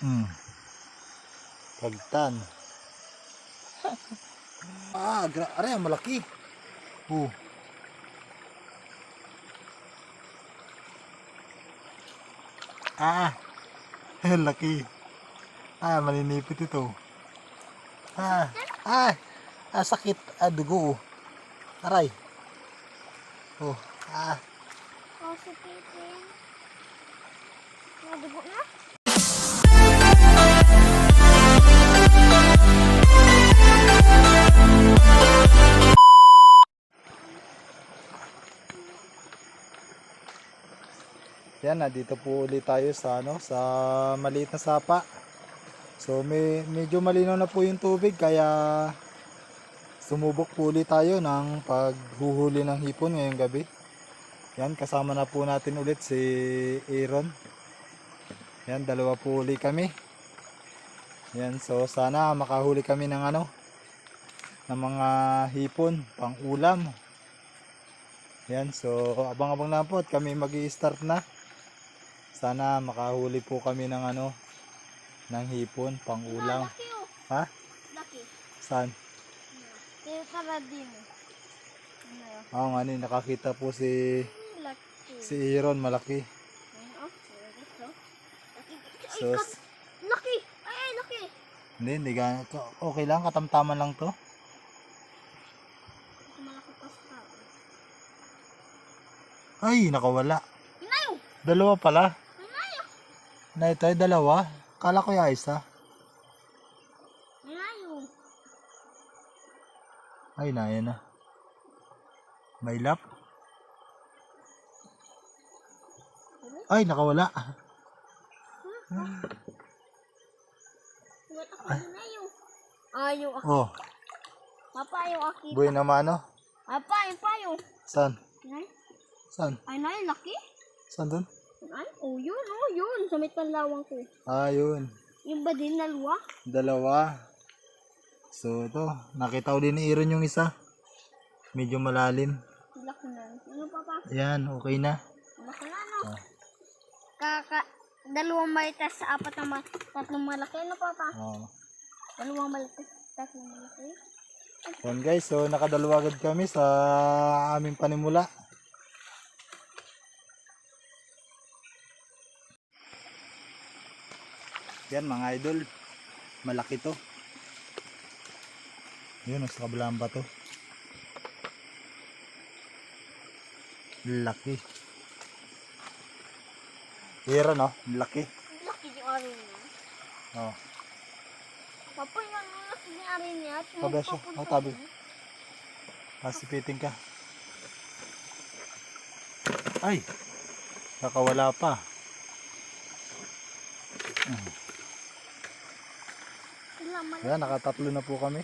Hmm. Pagtan. ah, gra aray, ang malaki. Oh. Ah, laki. Ah, maninipit ito. Ah, ah, ah sakit. Ah, dugo. oh. Aray. Oh, ah, Oh, Pitin. Nadugo na? Yan, dito po ulit tayo sa ano, sa maliit na sapa. So may medyo malinaw na po yung tubig kaya sumubok po ulit tayo ng paghuhuli ng hipon ngayong gabi. Yan, kasama na po natin ulit si Aaron. Yan, dalawa po uli kami. Yan, so sana makahuli kami ng ano, ng mga hipon, pang ulam. Yan, so abang-abang na po at kami mag start na. Sana makahuli po kami ng ano, ng hipon, pang ulam. Ah, oh. Ha? Laki. Saan? Yun? Oo nga ni, nakakita po si, Laki. si Aaron, malaki. Serious, oh. So, laki. Ay, ay, laki. hindi, hindi ga- okay lang, katamtaman lang to. Ay, nakawala. Dalawa pala. Na ito ay dalawa. Kala ko yung isa. Ay, na, yan na. May lap. Ay, nakawala. Ako, inayo. Ayaw ako. Oh, Papa, ayaw ako. buhay na mano. Papa, ayaw pa ayaw. Saan? Saan? Ay, nay, laki. Saan dun? Ay, oh, yun, oh, yun. Sa may panlawang ko. Ah, yun. Yung ba din nalwa? Dalawa. So, ito. Nakita ko din ni Aaron yung isa. Medyo malalim. Laki na. Ano, papa? Ayan, okay na. Laki na, no? Ah. Kaka, dalawang maliit sa apat na ma- tatlong malaki, ano, papa? Oh. Dalawang maliit tatlong malaki. Yan guys, so nakadalawa agad kami sa aming panimula. Yan mga idol, malaki to. Yun, sa kabilang ba to? Laki. Hira no, laki. Laki yung arin niya. Oh. Papa, yung laki yung arin niya. Tabi siya. Oh, tabi. niya. Hasipitin ka. Ay! Nakawala pa. Sila Ayan, nakatatlo na po kami.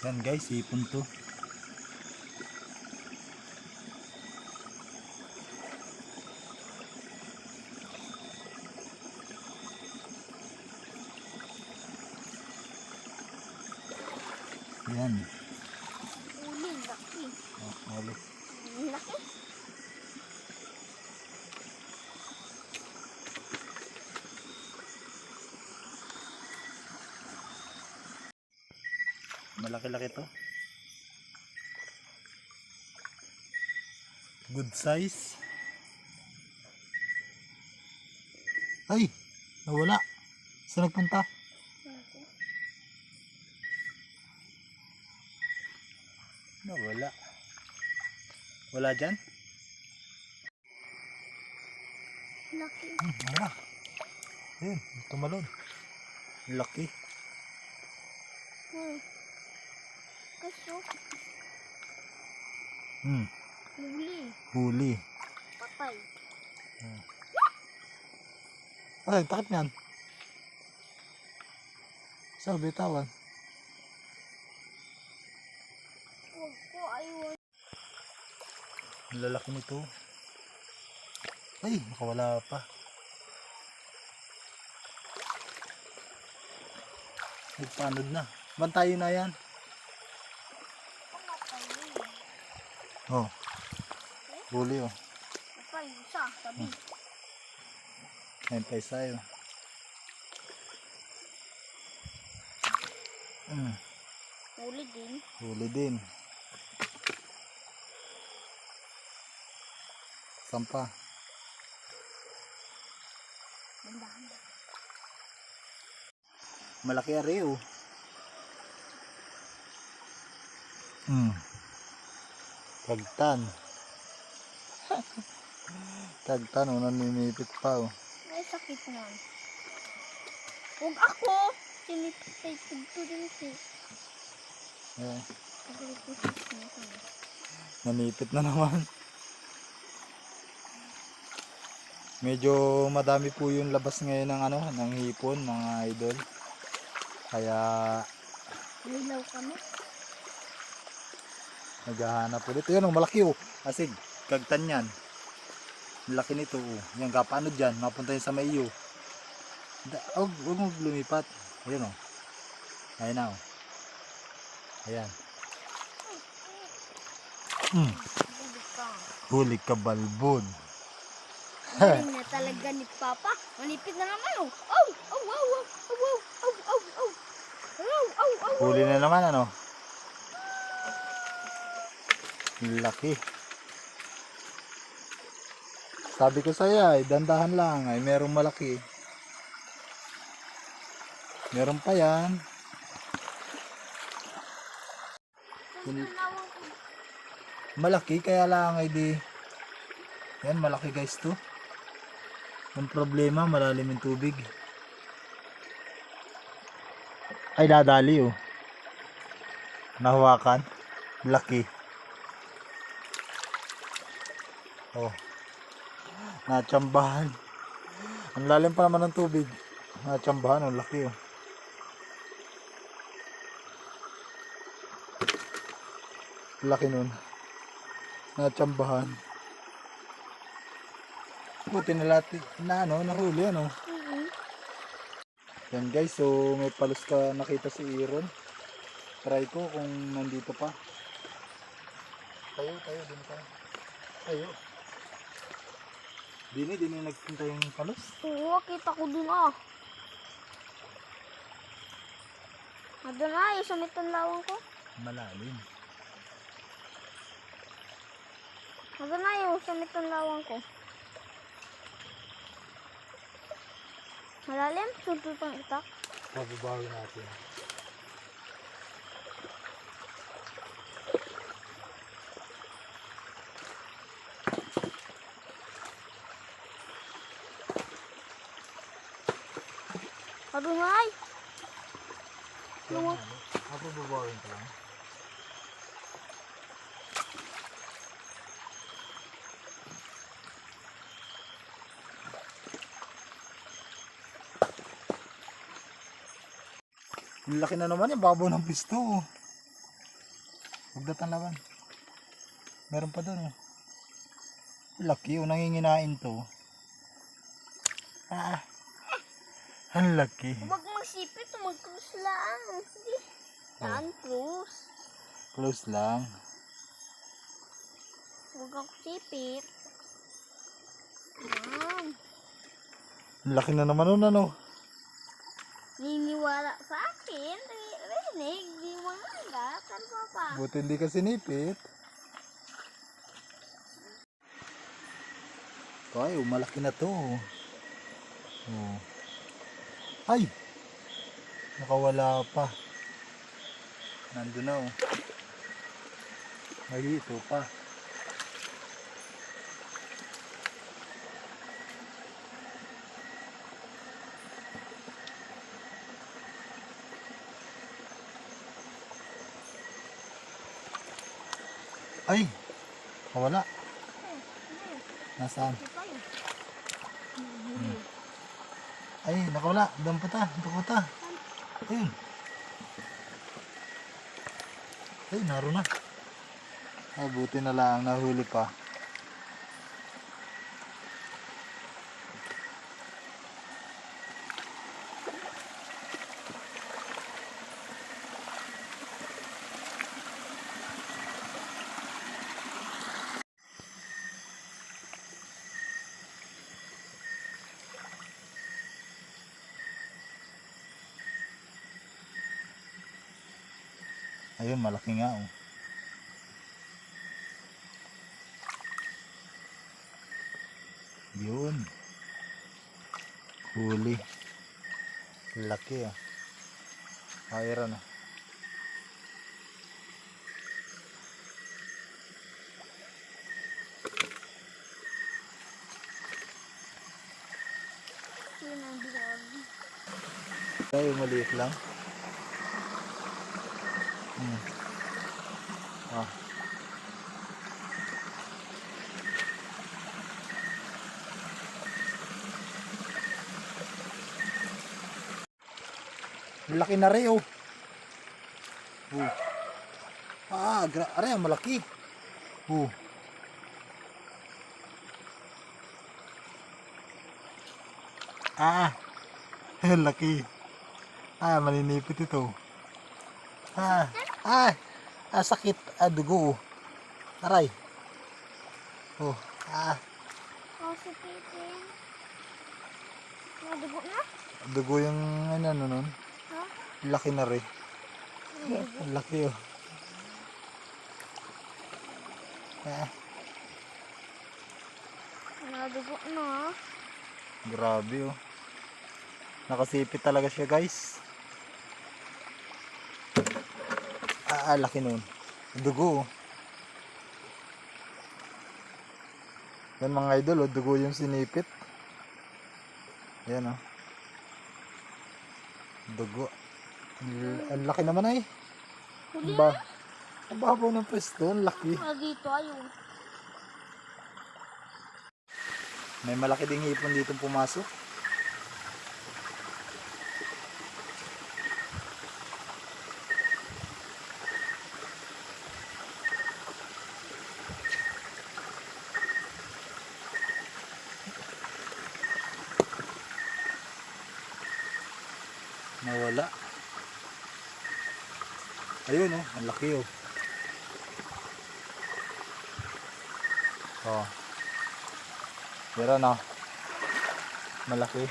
Yan guys, ipon to. Yan. Laki. Ulit. Laki. Malaki-laki to. Good size. Ay! Nawala. Saan nagpunta? Nawala. Wala dyan? Laki. Hmm, wala. Ayun, tumalon. Laki. Hmm. Kaso, Hmm, uli. huli. Patay. Ay, takip niyan. Sa bitawan. Huwag ko ayaw. Ang lalaki nito. Ay, nakawala pa. Nagpanod na. Bantayo na yan. Oh. Huli oh. Apa, isa, sabi. Ayun pa isa yun. Mm, Huli din. huli din. Sampa. Malaki ari oh. Hmm. Kagtan. Kagtan oh, naninipit pa oh. Ay, sakit na. Huwag ako. Sinipitay ko din si. Eh, ko. nanipit na naman. Medyo madami po yung labas ngayon ng ano, ng hipon, mga idol. Kaya Lilaw kami. naghahanap ulit. Yun, oh, malaki oh. Asig, kagtan yan. Ang Laki nito oh. Yan, kapano dyan, mapunta yun sa may iyo. Huwag huwag mong lumipat. Ayun oh. Ayun na oh. Ayan. Mm, huli ka balbon. Galing na talaga ni Papa. Manipit na naman oh. Oh! Oh! Oh! Oh! Oh! Oh! Oh! Oh! Oh! Oh! Oh! Oh! Huli na naman ano. Laki. Sabi ko sa'yo ay dandahan lang ay merong malaki. Meron pa yan. Malaki kaya lang ay di. Yan malaki guys to. Ang problema malalim yung tubig. Ay dadali oh. Nahawakan. Laki. Oh. Natsambahan. Ang lalim pa naman ng tubig. Natsambahan. Ang laki oh. Laki nun. Natsambahan. Buti na lati na ano, nahuli ano. Yan guys, so may palos ka nakita si Aaron. Try ko kung nandito pa. Tayo, tayo, din tayo. Tayo. Dini, dini nagpunta yung palos. Oo, kita ko dun ah. Ado na, yung sumit ang lawang ko. Malalim. Ado na, yung sumit ang lawang ko. Malalim? Suntul pang itak? Mababawi natin. Aduh, ay! Lumot. Ano? Mababawi ka lang. Ang laki na naman yung babaw ng pisto. oh. Huwag datang laban. Meron pa doon. Oh. Laki oh, nanginginain to. Ah, ang laki. Huwag magsipit, mag-cruise lang. Hindi. Yan, cruise. Close lang. Huwag ako sipit. Yan. Ang laki na naman nun ano. Niniwala sa akin. Rinig, di mga agat. Ano pa pa? Buti hindi ka sinipit. Ay, oh, malaki na to. Oh. Ay! Nakawala pa. Nandun na oh. Ay, ito pa. Ay! Nakawala. Nasaan? Ay, nakawala. Doon pa ta. Doon pa ta. Ayun. Ay, naroon na. Ay, buti na lang. Nahuli pa. Malaki nga oh. Yun. Huli. Laki ah. Iron ah. Bilog. Ay, maliit lang. Hmm. Ang Laki na rin oh. Oh. Ah, gra- aray, malaki. Oh. Ah, ang laki. Ah, maninipit ito. Ah, ah, ah sakit. Ah, dugo. oh. Aray. Oh, ah, Oh, Pitin. Nadugo na? dugo yung ano, ano nun. Laki na rin. Ang laki oh. Ah, Nadugo na. grabe oh. Nakasipit talaga siya guys. Ah, ah, laki nun. Dugo oh. Yan mga idol, oh, dugo yung sinipit. Yan oh. Dugo. Ang- Ang laki naman ay. Ang ba? Ang babaw ng pwesto, ang laki. dito ayun. May malaki ding hipon dito pumasok. Nawala. Ayun oh, ang laki oh. Oh. Pero no. Malaki.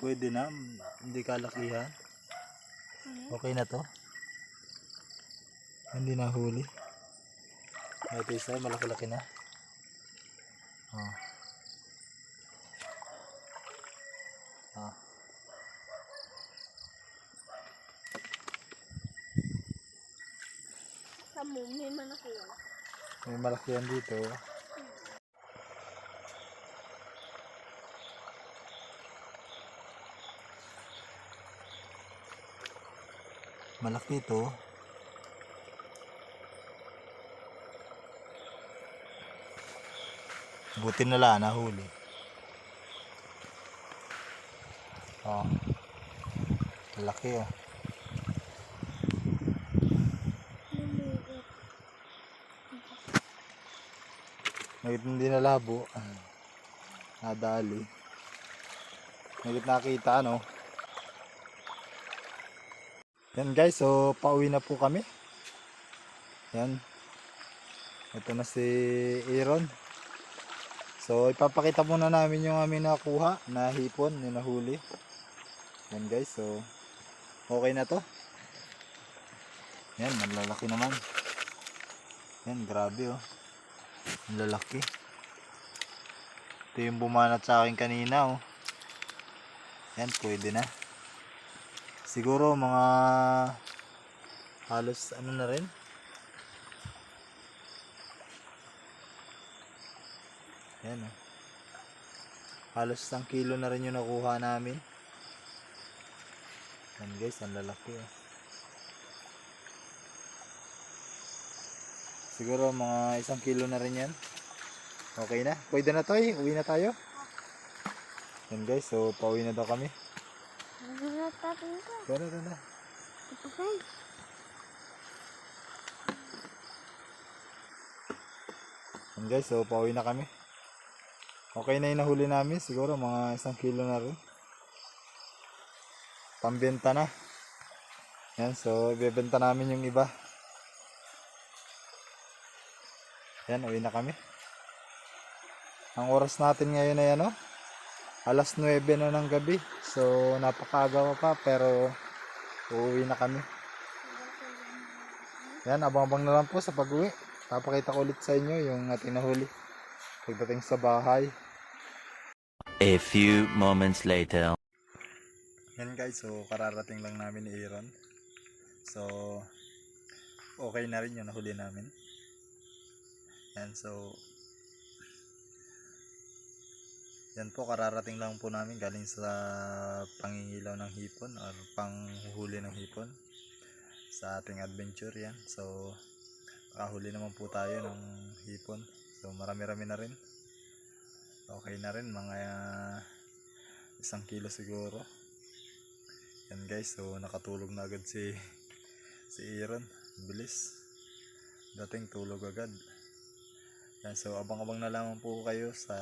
Pwede na, hindi kalakihan. Okay na to. Hindi na huli. Ito isa, malaki-laki na. Oh. Ah. Sa mo, may manaki yan. May malaki yan dito. Malaki ito. Buti na lang nahuli. Oh. Malaki oh. Nagit hindi na labo. Nadali. Nagit nakita ano. Yan guys, so pauwi na po kami. Yan. Ito na si Aaron. So ipapakita muna namin yung aming nakuha na hipon, yung nahuli. Yan guys, so okay na to. Yan, malalaki naman. Yan, grabe oh. Ang lalaki. Ito yung bumanat sa akin kanina oh. Yan, pwede na. Siguro mga halos ano na rin. Yan oh. Halos isang kilo na rin yung nakuha namin. Yan guys, ang lalaki oh. Siguro mga isang kilo na rin yan. Okay na. Pwede na tayo. Uwi na tayo. Yan guys. So, pauwi na daw kami. Nagulat natin ka. Tara, tara. Ito guys. So, pauwi na kami. Okay na yung nahuli namin. Siguro mga isang kilo na rin. Pambenta na. Yan, so ibebenta namin yung iba. Yan, uwi na kami. Ang oras natin ngayon ay ano? Alas 9 na ng gabi. So, napakaaga pa pa, pero uuwi na kami. Yan, abang-abang na lang po sa pag-uwi. Papakita ko ulit sa inyo yung ating nahuli. Pagdating sa bahay. A few moments later. Yan guys, so kararating lang namin ni Aaron. So, okay na rin yung nahuli namin. Yan, so, yan po, kararating lang po namin galing sa pangingilaw ng hipon or panghuhuli ng hipon sa ating adventure yan. So, nakahuli naman po tayo ng hipon. So, marami-rami na rin. Okay na rin, mga uh, isang kilo siguro. Yan guys, so nakatulog na agad si si Aaron. Bilis. Dating tulog agad. Yan, so abang-abang na lamang po kayo sa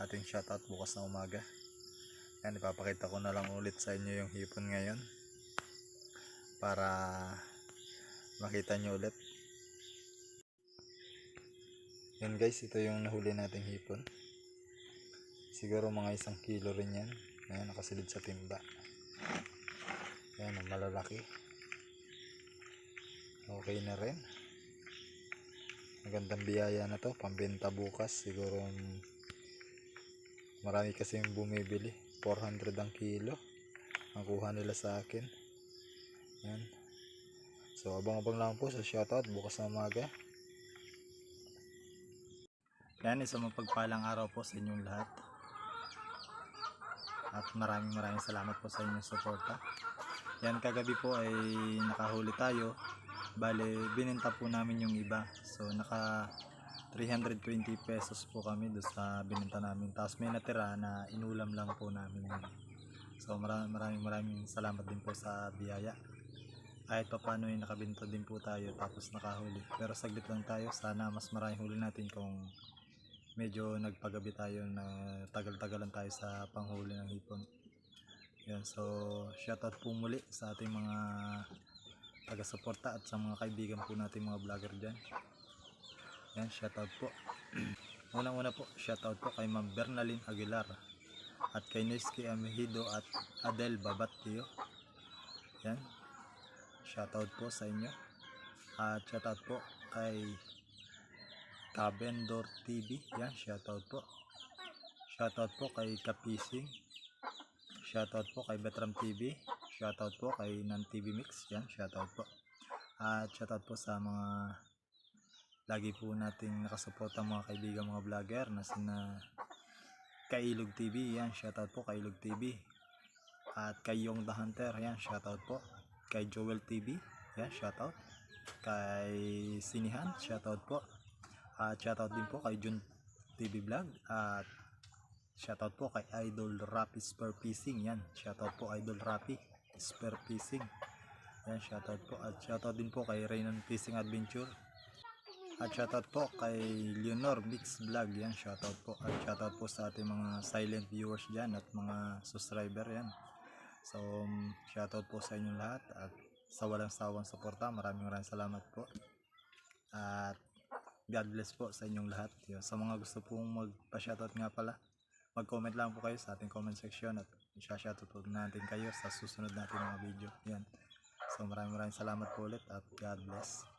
ating shoutout bukas na umaga. Yan, ipapakita ko na lang ulit sa inyo yung hipon ngayon. Para makita nyo ulit. Yan guys, ito yung nahuli nating hipon. Siguro mga isang kilo rin yan. Ayan, nakasilid sa timba. Ayan, malalaki. Okay na rin. Magandang biyaya na to. Pambenta bukas. Siguro marami kasi yung bumibili. 400 ang kilo. Ang kuha nila sa akin. Ayan. So, abang-abang lang po sa shoutout bukas na umaga. Yan, isang mapagpalang araw po sa inyong lahat. At maraming maraming salamat po sa inyong suporta. Yan kagabi po ay nakahuli tayo. Bale, bininta po namin yung iba. So naka 320 pesos po kami doon sa bininta namin. Tapos may natira na inulam lang po namin yun. So maraming maraming maraming salamat din po sa biyaya. Kahit pa paano ay nakabinta din po tayo tapos nakahuli. Pero saglit lang tayo. Sana mas maraming huli natin kung medyo nagpagabi tayo na tagal-tagalan tayo sa panghuli ng hipon. Yan, so shoutout po muli sa ating mga taga-suporta at sa mga kaibigan po natin mga vlogger dyan. Yan, shoutout po. Unang-una po, shoutout po kay Ma'am Bernalyn Aguilar at kay Neski Amihido at Adel Babatio. Yan, shoutout po sa inyo. At shoutout po kay Kabendor TV. Yan, shoutout po. Shoutout po kay Kapising. Shoutout po kay Betram TV. Shoutout po kay Nan TV Mix. Yan, shoutout po. At shoutout po sa mga lagi po nating nakasuporta mga kaibigan mga vlogger na sina Kailog TV. Yan, shoutout po kay Ilog TV. At kay Yong the Hunter. Yan, shoutout po. Kay Joel TV. Yan, shoutout. Kay Sinihan. Shoutout po. At shoutout din po kay Jun TV Vlog. At shoutout po kay Idol Rapi Spur Fishing. Yan, shoutout po Idol Rapi Spur Fishing. Yan, shoutout po. At shoutout din po kay Raynon Fishing Adventure. At shoutout po kay Leonor Mix Vlog. Yan, shoutout po. At shoutout po sa ating mga silent viewers dyan at mga subscriber. Yan. So, um, shoutout po sa inyong lahat. At sa walang sawang suporta, maraming maraming salamat po. At God bless po sa inyong lahat. Yun, Sa mga gusto pong magpa-shoutout nga pala, mag-comment lang po kayo sa ating comment section at isa-shoutout po natin kayo sa susunod nating mga video. Yan. So maraming maraming salamat po ulit at God bless.